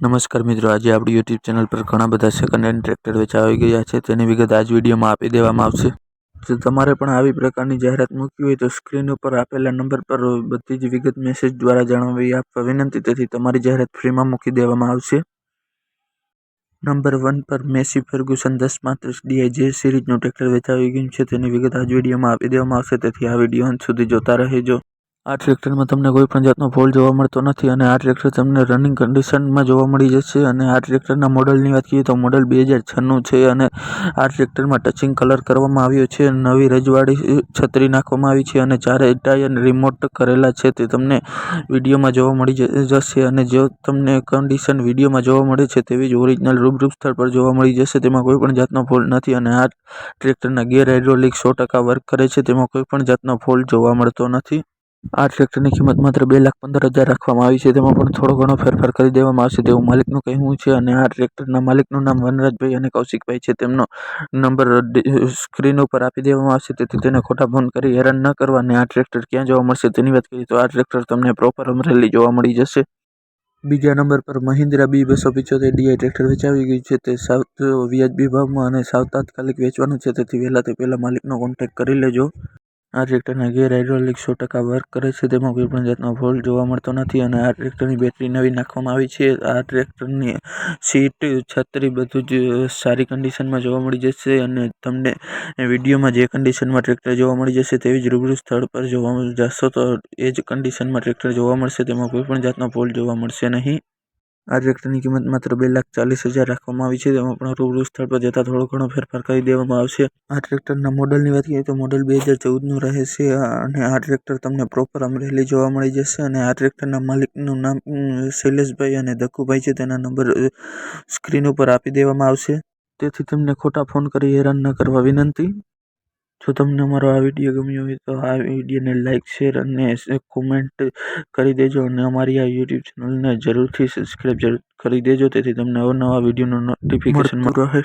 નમસ્કાર મિત્રો, આજે આપણી યુટ્યુબ ચેનલ પર ઘણા બધા સેકન્ડ હેન્ડ ટ્રેક્ટર આવી ગયા છે. તેની વિગત આજ વિડીયોમાં આપી દેવામાં આવશે. જો તમારે પણ આવી પ્રકારની જાહેરાત મૂકવી હોય તો સ્ક્રીન ઉપર આપેલા નંબર પર બધી જ વિગત મેસેજ દ્વારા જણાવી આપવા વિનંતી. તેથી તમારી જાહેરાત ફ્રીમાં મૂકી દેવામાં આવશે. નંબર વન પર મેસી ફર્ગ્યુસન દસ પાંત્રીસ ડીઆઈ જે સિરીઝનું ટ્રેક્ટર વેચાવી ગયું છે. તેની વિગત આજ વિડીયોમાં આપી દેવામાં આવશે. તેથી આ વીડિયો અંત સુધી જોતા રહેજો. આ ટ્રેક્ટરમાં તમને કોઈ પણ જાતનો ફોલ્ટ જોવા મળતો નથી અને આ ટ્રેક્ટર તમને રનિંગ કન્ડિશનમાં જોવા મળી જશે અને આ ટ્રેક્ટરના મોડલની વાત કરીએ તો મોડલ બે હજાર છન્નું છે અને આ ટ્રેક્ટરમાં ટચિંગ કલર કરવામાં આવ્યો છે, નવી રજવાડી છત્રી નાખવામાં આવી છે અને ચારે ટાયર રિમોટ કરેલા છે તે તમને વિડીયોમાં જોવા મળી જશે અને જો તમને કન્ડિશન વિડીયોમાં જોવા મળે છે તેવી જ ઓરિજિનલ રૂબરૂપ સ્થળ પર જોવા મળી જશે તેમાં કોઈ પણ જાતનો ફોલ્ટ નથી અને આ ટ્રેક્ટરના ગેર હાઇડ્રોલિક સો ટકા વર્ક કરે છે તેમાં કોઈ પણ જાતનો ફોલ્ટ જોવા મળતો નથી. આ ટ્રેક્ટરની કિંમત માત્ર બે લાખ પંદર હજાર રાખવામાં આવી છે. તેમાં પણ થોડો ઘણો ફેરફાર કરી દેવામાં આવશે. તેવું માલિકનું કહેવું છે અને આ ટ્રેક્ટરના માલિકનું નામ વનરાજભાઈ અને કૌશિકભાઈ છે. તેમનો નંબર સ્ક્રીન ઉપર આપી દેવામાં આવશે. તેથી તેને ખોટા ફોન કરી હેરાન ન કરવા અને આ ટ્રેક્ટર ક્યાં જોવા મળશે તેની વાત કરીએ તો આ ટ્રેક્ટર તમને પ્રોપર અમરેલી જોવા મળી જશે. બીજા નંબર પર મહિન્દ્રા બી બસો પિચોતેર ડીઆઈ ટ્રેક્ટર વેચાવી ગયું છે. તે સાવ વ્યાજબી ભાવમાં અને સાવ તાત્કાલિક વેચવાનું છે. તેથી વહેલા તે પહેલાં માલિકનો કોન્ટેક્ટ કરી લેજો. આ ટ્રેક્ટરના ગેર હાઇડ્રોલિક સો ટકા વર્ક કરે છે. તેમાં કોઈ પણ જાતનો ફોલ્ટ જોવા મળતો નથી અને આ ટ્રેક્ટરની બેટરી નવી નાખવામાં આવી છે. આ ટ્રેક્ટરની સીટ, છત્રી બધું જ સારી કન્ડિશનમાં જોવા મળી જશે અને તમને વિડીયોમાં જે કન્ડિશનમાં ટ્રેક્ટર જોવા મળી જશે તેવી જ રૂબરૂ સ્થળ પર જોવા જશો તો એ જ કન્ડિશનમાં ટ્રેક્ટર જોવા મળશે. તેમાં કોઈ પણ જાતનો ફોલ્ટ જોવા મળશે નહીં. આ ટ્રેક્ટરની કિંમત માત્ર બે લાખ ચાલીસ હજાર રાખવામાં આવી છે. તેમાં પણ રૂબરૂ સ્થળ પર જતાં થોડો ઘણો ફેરફાર કરી દેવામાં આવશે. આ ટ્રેક્ટરના મોડલની વાત કરીએ તો મોડલ બે હજાર ચૌદનું રહે છે અને આ ટ્રેક્ટર તમને પ્રોપર અમરેલી જોવા મળી જશે. અને આ ટ્રેક્ટરના માલિકનું નામ શૈલેષભાઈ અને દક્કુભાઈ છે. તેના નંબર સ્ક્રીન ઉપર આપી દેવામાં આવશે. તેથી તમને ખોટા ફોન કરી હેરાન ન કરવા વિનંતી. જો તમને અમારો આ વીડિયો ગમ્યો હોય તો આ વિડીયોને લાઇક શેર અને કોમેન્ટ કરી દેજો અને અમારી આ યુટ્યુબ ચેનલને જરૂરથી સબસ્ક્રાઈબ જરૂર કરી દેજો. તેથી તમને અવનવા વિડીયોનું નોટિફિકેશન મળતું રહે.